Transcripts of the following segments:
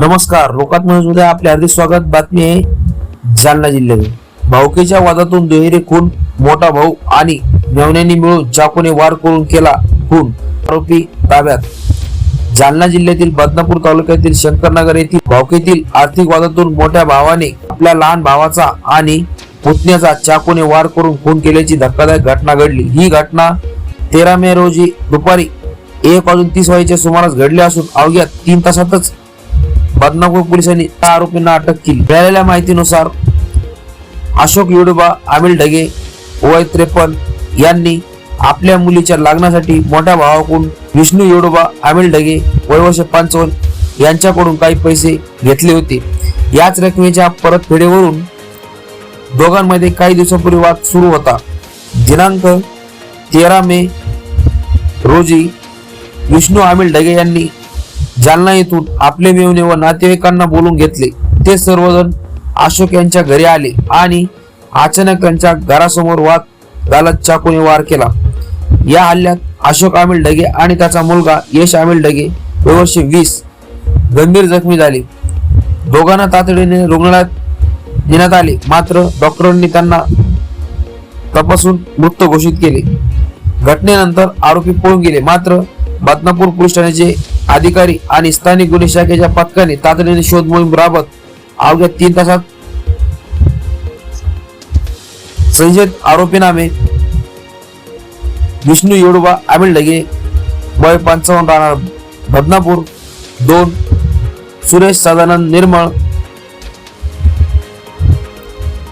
नमस्कार लोकात मध्ये आपले हार्दिक स्वागत. बातमी आहे जालना जिल्ह्यातील भाऊकीच्या वादातून दुहेरी खून मोठा भाऊ आणि मेवण्याने मिळून चाकूने वार करून केला खून आरोपी ताब्यात. जालना जिल्ह्यातील बदनापूर तालुक्यातील शंकरनगर येथील भावकीतील आर्थिक वादातून मोठ्या भावाने आपल्या लहान भावाचा आणि पुतण्याचा चाकूने वार करून खून केल्याची धक्कादायक घटना घडली. ही घटना तेरा मे रोजी दुपारी एक वाजून तीस वाजेच्या सुमारास घडली असून अवघ्या तीन तासातच बदनापूर पोलिसांनी त्या आरोपींना अटक केली. मिळालेल्या माहितीनुसार अशोक योडोबा अमिल ढगे वय त्रेपन्न यांनी आपल्या मुलीच्या लग्नासाठी मोठ्या भावाकडून विष्णू योडोबा अमिल ढगे वय वर्ष पंचावन्न यांच्याकडून काही पैसे घेतले होते. याच रकमेच्या परतफेडीवरून दोघांमध्ये काही दिवसांपूर्वी वाद सुरू होता. दिनांक तेरा मे रोजी विष्णू अमिल ढगे यांनी जालना येथून आपले मेवणे व नातेवाईकांना बोलून घेतले. ते सर्वजण अशोक यांच्या घरी आले आणि अचानक त्यांच्या घरासमोर वाद घालत चाकूने वार केला. या हल्ल्यात अशोक आमिल ढगे आणि त्याचा मुलगा यश आमिल ढगे दोनशे वीस गंभीर जखमी झाले. दोघांना तातडीने रुग्णालयात नेण्यात आले. मात्र डॉक्टरांनी त्यांना तपासून मृत घोषित केले. घटनेनंतर आरोपी पळून गेले. मात्र बदनापूर पोलीस ठाण्याचे अधिकारी आणि स्थानिक गुन्हे शाखेच्या पथकाने तातडीने शोध मोहीम राबत अवघ्या तीन तासात संशयित आरोपी नामे विष्णू येडुबा आमिल ढगे वय पंचावन्न राहणार बदनापूर दोन सुरेश सदानंद निर्मळ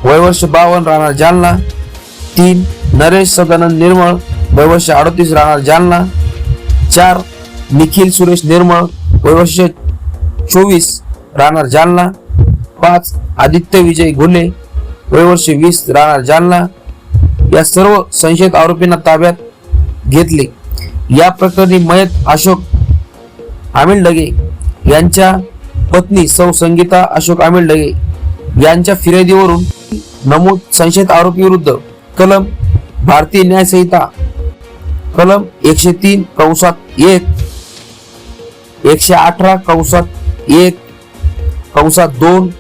वय वर्ष बावन्न राहणार जालना तीन नरेश सदानंद निर्मळ वय वर्ष अडतीस राहणार जालना चार निखिल सुरेश निर्मळ वयवर्ष चोवीस राहणार जालना. पाच आदित्य विजय घोले वयवर्ष वीस राहणार जालना. या सर्व संशयित आरोपींना ताब्यात घेतले. या प्रकरणी मयत अशोक आमिलडगे यांच्या पत्नी सौ संगीता अशोक आमिलडगे यांच्या फिर्यादीवरून नमूद संशयित आरोपी विरुद्ध कलम भारतीय न्यायसंहिता कलम एकशे तीन कंसात एक. एकशे अठरा कंसात एक. कंसात दोन.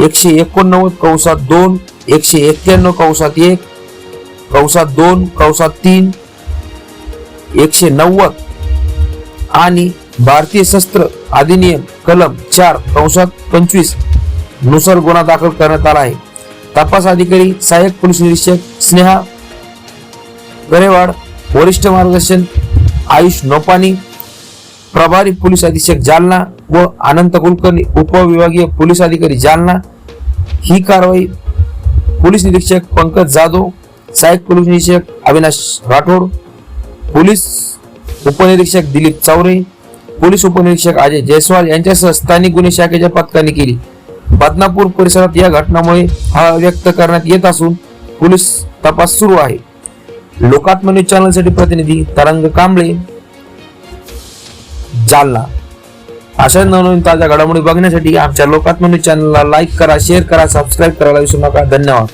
एकशे एकोणनव्वद कंसात दोन. एकशे एक्क्याण्णव कंसात एक. कंसात दोन कंसात तीन. एकशे नव्वद. आणि भारतीय शस्त्र अधिनियम कलम चार कंसात पंचवीसनुसार गुन्हा दाखल करण्यात आला आहे. तपास अधिकारी सहाय्यक पोलीस निरीक्षक स्नेहा गरेवाड वरिष्ठ मार्गदर्शन आयुष नोपानी प्रभारी पोलीस अधीक्षक जालना व अनंत कुलकर्णी उपविभागीय पोलीस अधिकारी जालना. ही कारवाई पोलीस निरीक्षक पंकज जाधव सहाय्यक पोलीस निरीक्षक अविनाश राठोड पोलीस उपनिरीक्षक दिलीप चौरे पोलीस उपनिरीक्षक अजय जयस्वाल यांच्यासह स्थानिक गुन्हे शाखेच्या पथकाने केली. बदनापूर परिसरात या घटनामुळे हा व्यक्त करण्यात येत असून पोलीस तपास सुरू आहे. लोकात्म न्यूज चॅनलसाठी प्रतिनिधी तरंग कांबळे. जालना. अशा नवनवीन ताज्या घडामोडी बघण्यासाठी आमच्या लोकात्म न्यूज चॅनलला लाईक करा शेअर करा सबस्क्राईब करायला विसरू नका. धन्यवाद.